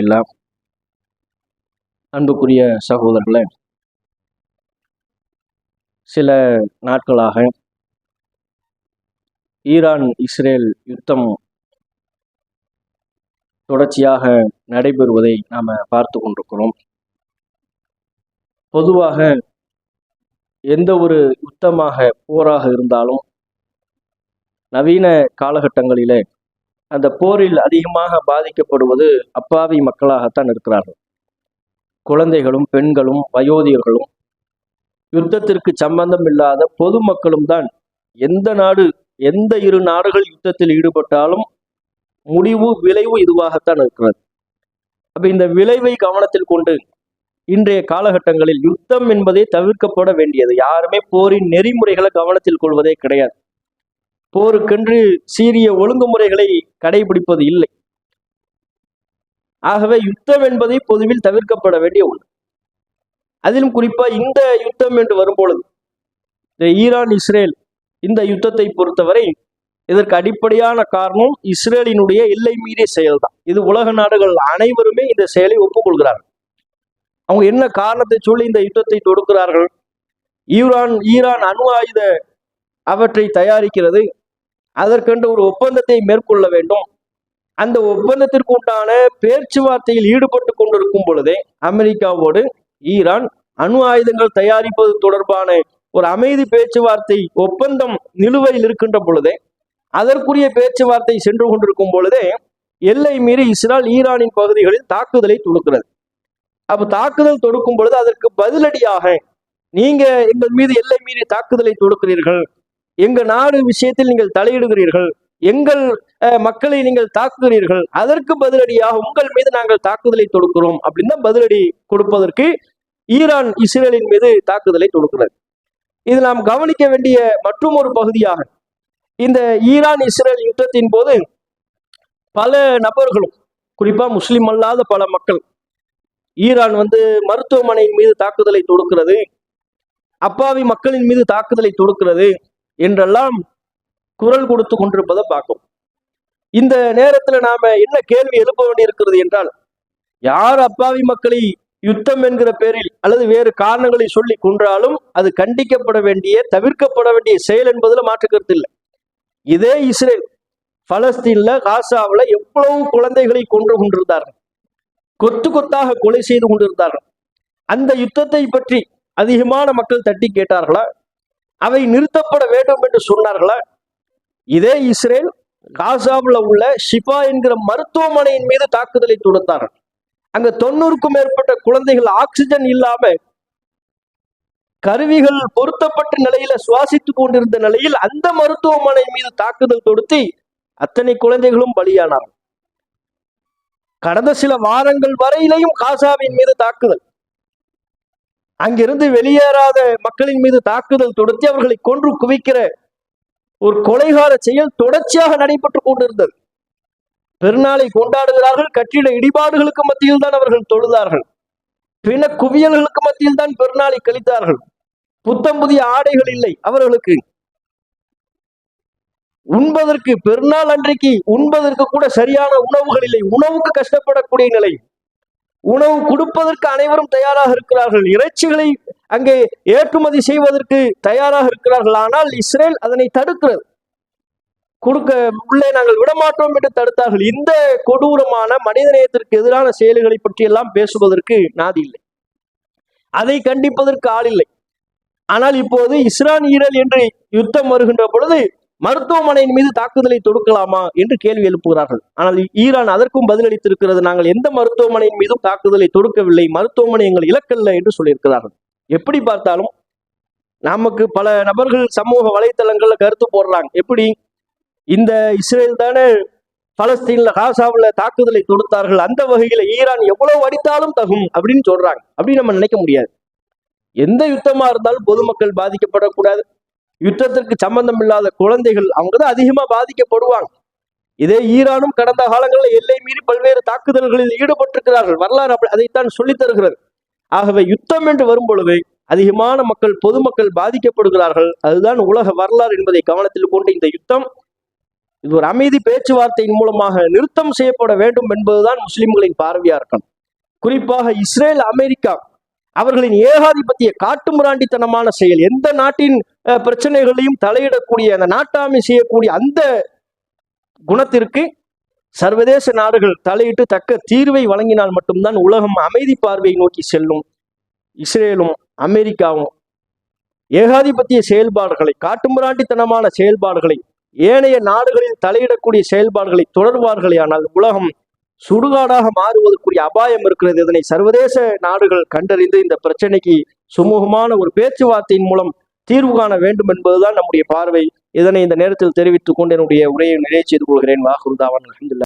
இல்லா அன்புக்குரிய சகோதரர்களே சில நாட்களாக ஈரான் இஸ்ரேல் யுத்தம் தொடர்ச்சியாக நடைபெறுவதை நாம் பார்த்து கொண்டிருக்கிறோம். பொதுவாக எந்த ஒரு யுத்தமாக போராக இருந்தாலும் நவீன காலகட்டங்களிலே அந்த போரில் அதிகமாக பாதிக்கப்படுவது அப்பாவி மக்களாகத்தான் இருக்கிறார்கள். குழந்தைகளும் பெண்களும் வயோதிகர்களும் யுத்தத்திற்கு சம்பந்தம் இல்லாத பொதுமக்களும் தான் எந்த நாடு எந்த இரு நாடுகள் யுத்தத்தில் ஈடுபட்டாலும் முடிவு விளைவு இதுவாகத்தான் இருக்கிறது. அப்ப இந்த விளைவை கவனத்தில் கொண்டு இன்றைய காலகட்டங்களில் யுத்தம் என்பதே தவிர்க்கப்பட வேண்டியது. யாருமே போரின் நெறிமுறைகளை கவனத்தில் கொள்வதே கிடையாது. போருக்கென்று சீரிய ஒழுங்குமுறைகளை கடைபிடிப்பது இல்லை. ஆகவே யுத்தம் என்பதை பொதுவில் தவிர்க்கப்பட வேண்டிய ஒன்று. அதிலும் குறிப்பா இந்த யுத்தம் என்று வரும்பொழுது இந்த ஈரான் இஸ்ரேல் இந்த யுத்தத்தை பொறுத்தவரை இதற்கு அடிப்படையான காரணம் இஸ்ரேலினுடைய எல்லை மீறிய செயல்தான். இது உலக நாடுகள் அனைவருமே இந்த செயலை ஒப்புக்கொள்கிறார்கள். அவங்க என்ன காரணத்தை சொல்லி இந்த யுத்தத்தை தொடுக்கிறார்கள்? ஈரான் ஈரான் அணு ஆயுத அவற்றை தயாரிக்கிறது. அதற்கென்று ஒரு ஒப்பந்தத்தை மேற்கொள்ள வேண்டும். அந்த ஒப்பந்தத்திற்கு உண்டான பேச்சுவார்த்தையில் ஈடுபட்டு கொண்டிருக்கும் பொழுதே அமெரிக்காவோடு ஈரான் அணு ஆயுதங்கள் தயாரிப்பது தொடர்பான ஒரு அமைதி பேச்சுவார்த்தை ஒப்பந்தம் நிலுவையில் இருக்கின்ற பொழுதே அதற்குரிய பேச்சுவார்த்தை சென்று கொண்டிருக்கும் பொழுதே எல்லை மீறி இஸ்ரால் ஈரானின் பகுதிகளில் தாக்குதலை தொடுக்கிறது. அப்ப தாக்குதல் தொடுக்கும் பொழுது அதற்கு பதிலடியாக நீங்க எங்கள் மீது எல்லை மீறி தாக்குதலை தொடுக்கிறீர்கள். எங்க நாடு விஷயத்தில் நீங்கள் தலையிடுகிறீர்கள் எங்கள் மக்களை நீங்கள் தாக்குகிறீர்கள் அதற்கு பதிலடியாக உங்கள் மீது நாங்கள் தாக்குதலை தொடுக்கிறோம் அப்படின்னு தான் பதிலடி கொடுப்பதற்கு ஈரான் இஸ்ரேலின் மீது தாக்குதலை தொடுக்கிறது. இது நாம் கவனிக்க வேண்டிய மற்றும் ஒரு பகுதியாக இந்த ஈரான் இஸ்ரேல் யுத்தத்தின் போது பல நபர்களும் குறிப்பா முஸ்லிம் அல்லாத பல மக்கள் ஈரான் வந்து மருத்துவமனையின் மீது தாக்குதலை தொடுக்கிறது அப்பாவி மக்களின் மீது தாக்குதலை தொடுக்கிறது என்றெல்லாம் குரல் கொடுத்து கொண்டிருப்பதை பார்க்கும். இந்த நேரத்துல நாம என்ன கேள்வி எழுப்ப வேண்டியிருக்கிறது என்றால் யார் அப்பாவி மக்களை யுத்தம் என்கிற பேரில் அல்லது வேறு காரணங்களை சொல்லி கொன்றாலும் அது கண்டிக்கப்பட வேண்டிய தவிர்க்கப்பட வேண்டிய செயல் என்பதுல மாற்றுக்கிறது இல்லை. இதே இஸ்ரேல் பலஸ்தீன்ல காசாவில் எவ்வளவு குழந்தைகளை கொன்று கொண்டிருந்தார்கள். கொத்து கொத்தாக கொலை செய்து கொண்டிருந்தார்கள். அந்த யுத்தத்தை பற்றி அதிகமான மக்கள் தட்டி கேட்டார்களா? அவை நிறுத்தப்பட வேண்டும் என்று சொன்னார்களா? இதே இஸ்ரேல் காசாவில் உள்ள ஷிபா என்கிற மருத்துவமனையின் மீது தாக்குதலை தொடுத்தார்கள். அங்க தொண்ணூறுக்கும் மேற்பட்ட குழந்தைகள் ஆக்சிஜன் இல்லாம கருவிகள் பொருத்தப்பட்ட நிலையில சுவாசித்துக் கொண்டிருந்த நிலையில் அந்த மருத்துவமனை மீது தாக்குதல் தொடுத்து அத்தனை குழந்தைகளும் பலியானார் கடந்த சில வாரங்கள் வரையிலையும் காசாவின் மீது தாக்குதல். அங்கிருந்து வெளியேறாத மக்களின் மீது தாக்குதல் தொடுத்து அவர்களை கொன்று குவிக்கிற ஒரு கொலைகார செயல் தொடர்ச்சியாக நடைபெற்று கொண்டிருந்தது. பெருநாளை கொண்டாடுகிறார்கள். கட்டிட இடிபாடுகளுக்கு மத்தியில் தான் அவர்கள் தொழுதார்கள். பிண குவியல்களுக்கு மத்தியில் தான் பெருநாளை கழித்தார்கள். புத்தம் புதிய ஆடைகள் இல்லை அவர்களுக்கு. உண்பதற்கு பெருநாள் அன்றைக்கு உண்பதற்கு கூட சரியான உணவுகள் இல்லை. உணவுக்கு கஷ்டப்படக்கூடிய நிலை. உணவு கொடுப்பதற்கு அனைவரும் தயாராக இருக்கிறார்கள். இறைச்சிகளை அங்கே ஏற்றுமதி செய்வதற்கு தயாராக இருக்கிறார்கள். ஆனால் இஸ்ரேல் அதனை தடுக்கிறது. கொடுக்க உள்ளே நாங்கள் விடமாட்டோம் என்று தடுத்தார்கள். இந்த கொடூரமான மனிதநேயத்திற்கு எதிரான செயல்களை பற்றி எல்லாம் பேசுவதற்கு நாதி இல்லை. அதை கண்டிப்பதற்கு ஆள் இல்லை. ஆனால் இப்போது இஸ்ரான் ஈரல் என்று யுத்தம் வருகின்ற பொழுது மருத்துவமனையின் மீது தாக்குதலை தொடுக்கலாமா என்று கேள்வி எழுப்புகிறார்கள். ஆனால் ஈரான் அதற்கும் பதிலளித்திருக்கிறது. நாங்கள் எந்த மருத்துவமனையின் மீதும் தாக்குதலை தொடுக்கவில்லை. மருத்துவமனை எங்கள் இலக்கல்ல என்று சொல்லியிருக்கிறார்கள். எப்படி பார்த்தாலும் நமக்கு பல நபர்கள் சமூக வலைத்தளங்கள்ல கருத்து போடுறாங்க. எப்படி இந்த இஸ்ரேல் தானே பலஸ்தீன்ல காசாவில் தாக்குதலை தொடுத்தார்கள். அந்த வகையில ஈரான் எவ்வளவு அடித்தாலும் தகும் அப்படின்னு சொல்றாங்க. அப்படின்னு நம்ம நினைக்க முடியாது. எந்த யுத்தமா இருந்தாலும் பொதுமக்கள் பாதிக்கப்படக்கூடாது. யுத்தத்திற்கு சம்பந்தம் இல்லாத குழந்தைகள் அவங்க தான் அதிகமா பாதிக்கப்படுவாங்க. இதே ஈரானும் கடந்த காலங்களில் எல்லை மீறி பல்வேறு தாக்குதல்களில் ஈடுபட்டிருக்கிறார்கள். வரலாறு அப்படி அதைத்தான் சொல்லித் தருகிறது. ஆகவே யுத்தம் என்று வரும் பொழுது அதிகமான மக்கள் பொதுமக்கள் பாதிக்கப்படுகிறார்கள். அதுதான் உலக வரலாறு என்பதை கவனத்தில் கொண்டு இந்த யுத்தம் இது ஒரு அமைதி பேச்சுவார்த்தையின் மூலமாக நிறுத்தம் செய்யப்பட வேண்டும் என்பதுதான் முஸ்லிம்களின் பார்வையா இருக்கணும். குறிப்பாக இஸ்ரேல் அமெரிக்கா அவர்களின் ஏகாதிபத்திய காட்டுமிராண்டித்தனமான செயல். எந்த நாட்டின் பிரச்சனைகளையும் தலையிடக்கூடிய அந்த நாட்டாமை செய்யக்கூடிய அந்த குணத்திற்கு சர்வதேச நாடுகள் தலையிட்டு தக்க தீர்வை வழங்கினால் மட்டும்தான் உலகம் அமைதி பார்வையை நோக்கி செல்லும். இஸ்ரேலும் அமெரிக்காவும் ஏகாதிபத்திய செயல்பாடுகளை காட்டுமிராண்டித்தனமான செயல்பாடுகளை ஏனைய நாடுகளில் தலையிடக்கூடிய செயல்பாடுகளை தொடர்வார்களே ஆனால் உலகம் சுடுகாடாக மாறுவதற்குரிய அபாயம் இருக்கிறது. இதனை சர்வதேச நாடுகள் கண்டறிந்து இந்த பிரச்சனைக்கு சுமூகமான ஒரு பேச்சுவார்த்தையின் மூலம் தீர்வு காண வேண்டும் என்பதுதான் நம்முடைய பார்வை. இதனை இந்த நேரத்தில் தெரிவித்துக் கொண்டு என்னுடைய உரையை நிறைவு செய்து கொள்கிறேன். வாகுருதாவன் அல்ஹம்துலில்லாஹ்.